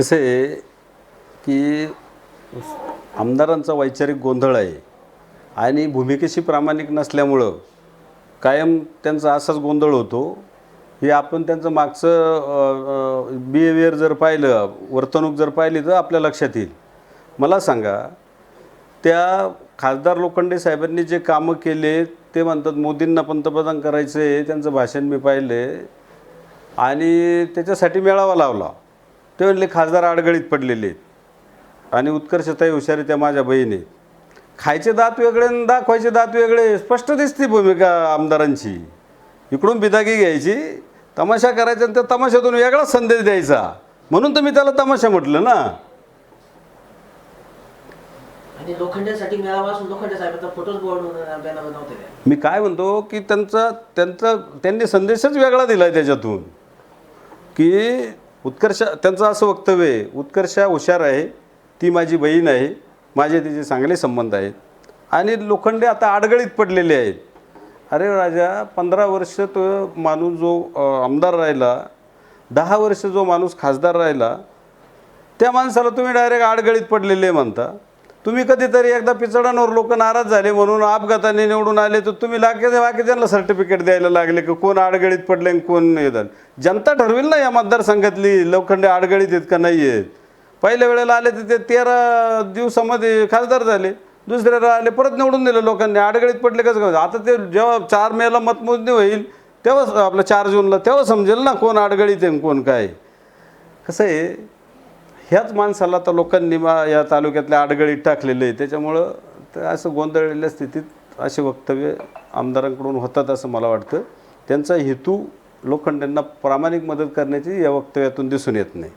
कसं आहे की आमदारांचा वैचारिक गोंधळ आहे आणि भूमिकेशी प्रामाणिक नसल्यामुळं कायम त्यांचा असाच गोंधळ होतो. हे आपण त्यांचं मागचं बिहेवियर जर पाहिलं वर्तणूक जर पाहिली तर आपल्या लक्षात येईल. मला सांगा त्या खासदार लोखंडे साहेबांनी जे कामं केले ते म्हणतात मोदींना पंतप्रधान करायचं आहे त्यांचं भाषण मी पाहिले आणि त्याच्यासाठी मेळावा लावला. ते म्हणले खासदार आडगळीत पडलेले आहेत. आणि उत्कर्षताई हुशारी त्या माझ्या बहिणी खायचे दात वेगळे आणि दाखवायचे दात वेगळे स्पष्ट दिसते भूमिका आमदारांची. इकडून बिदागी घ्यायची तमाशा करायचा आणि त्या तमाशातून वेगळाच संदेश द्यायचा. म्हणून तर मी त्याला तमाशा म्हटलं ना. मी काय म्हणतो की त्यांचा त्यांचा त्यांनी संदेशच वेगळा दिला आहे त्याच्यातून. की उत्कर्ष त्यांचं असं वक्तव्य आहे उत्कर्षा हुशार आहे ती माझी बहीण आहे माझे तिचे चांगले संबंध आहेत. आणि लोखंडे आता आडगळीत पडलेले आहेत. अरे राजा पंधरा वर्ष तो माणूस जो आमदार राहिला दहा वर्ष जो माणूस खासदार राहिला त्या माणसाला तुम्ही डायरेक्ट आडगळीत पडलेले म्हणता. तुम्ही कधीतरी एकदा पिचडांवर लोक नाराज झाले म्हणून अपघाताने निवडून आले तर तुम्ही लागे बाकीच्यांना सर्टिफिकेट द्यायला लागले की कोण आडगळीत पडले आणि कोण हे झालं? जनता ठरवेल ना या मतदारसंघातली. लोखंडे आडगळीत आहेत का नाही आहेत? पहिल्या वेळेला आले तर ते तेरा दिवसामध्ये खासदार झाले. दुसऱ्याला आले परत निवडून दिलं लोकांनी. आडगळीत पडले कसं आता ते जेव्हा चार मेला मतमोजणी होईल तेव्हा आपलं चार जूनला तेव्हा समजेल ना कोण आडगळीत आहे कोण काय कसं आहे? ह्याच माणसाला तर लोकांनी मा- या तालुक्यातल्या आडगळीत टाकलेलं आहे. त्याच्यामुळं तर असं गोंधळलेल्या स्थितीत असे वक्तव्य आमदारांकडून होतात असं मला वाटतं. त्यांचा हेतू लोखंडांना प्रामाणिक मदत करण्याची या वक्तव्यातून दिसून येत नाही.